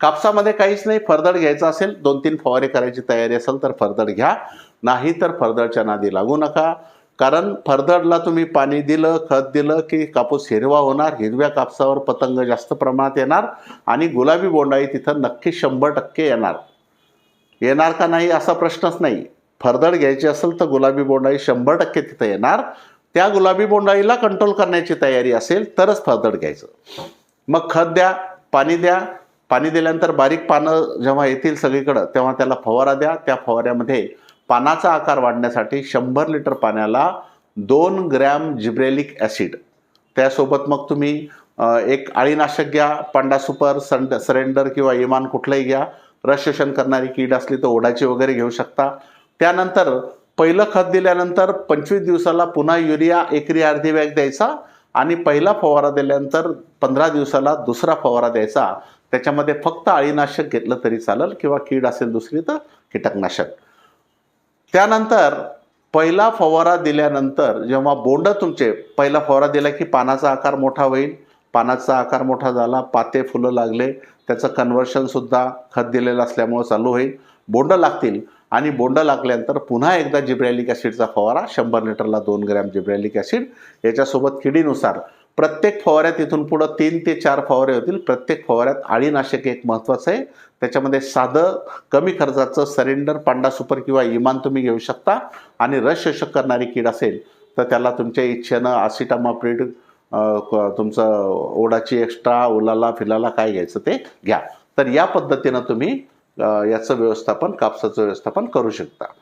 कापसामध्ये काहीच नाही फरदड घ्यायचं असेल दोन तीन फवारे करायची तयारी असेल तर फरदड घ्या. नाही तर फरदडच्या नादी लागू नका. कारण फरदडला तुम्ही पाणी दिलं खत दिलं की कापूस हिरवा होणार हिरव्या कापसावर पतंग जास्त प्रमाणात येणार आणि गुलाबी बोंडाई तिथं नक्की शंभर टक्के येणार. येणार का नाही असा प्रश्नच नाही. फरदड घ्यायची असेल तर गुलाबी बोंडाई शंभर टक्के तिथं येणार. त्या गुलाबी बोंडाईला कंट्रोल करण्याची तयारी असेल तरच फरदड घ्यायचं. मग खत द्या पाणी द्या पाणी दिल्यानंतर बारीक पानं जेव्हा येतील सगळीकडं तेव्हा त्याला फवारा द्या. त्या फवाऱ्यामध्ये पानाचा आकार वाढण्यासाठी शंभर लिटर पाण्याला दोन ग्रॅम जिब्रेलिक ॲसिड. त्यासोबत मग तुम्ही एक अळीनाशक घ्या पांडा सुपर संड सरेंडर किंवा इमान कुठलंही घ्या. रस शोषण करणारी कीड असली तर ओढाची वगैरे घेऊ शकता. त्यानंतर पहिलं खत दिल्यानंतर पंचवीस दिवसाला पुन्हा युरिया एकरी अर्धी बॅग द्यायचा. आणि पहिला फवारा दिल्यानंतर पंधरा दिवसाला दुसरा फवारा द्यायचा. त्याच्यामध्ये फक्त अळीनाशक घेतलं तरी चालेल किंवा कीड असेल दुसरी तर कीटकनाशक. त्यानंतर पहिला फवारा दिल्यानंतर जेव्हा बोंड तुमचे पहिला फवारा दिला की पानाचा आकार मोठा होईल. पानाचा आकार मोठा झाला पाते फुलं लागले त्याचं कन्व्हर्शनसुद्धा खत दिलेलं असल्यामुळं चालू होईल. बोंड लागतील. आणि बोंड लागल्यानंतर पुन्हा एकदा जिब्रॅलिक ॲसिडचा फवारा शंभर लिटरला दोन ग्रॅम जिब्रॅलिक ॲसिड. याच्यासोबत किडीनुसार प्रत्येक फवाऱ्यात इथून पुढं तीन ते चार फवारे होतील. प्रत्येक फवाऱ्यात अळीनाशक एक महत्त्वाचं आहे. त्याच्यामध्ये साधं कमी खर्चाचं सरेंडर पांडा सुपर किंवा इमान तुम्ही घेऊ शकता. आणि रस शोषक करणारी कीड असेल तर त्याला तुमच्या इच्छेनं आसिटामाप्रिड तुमचं ओढाची एक्स्ट्रा ओलाला फिलाला काय घ्यायचं ते घ्या. तर या पद्धतीनं तुम्ही याचं व्यवस्थापन कापसाचं व्यवस्थापन करू शकता.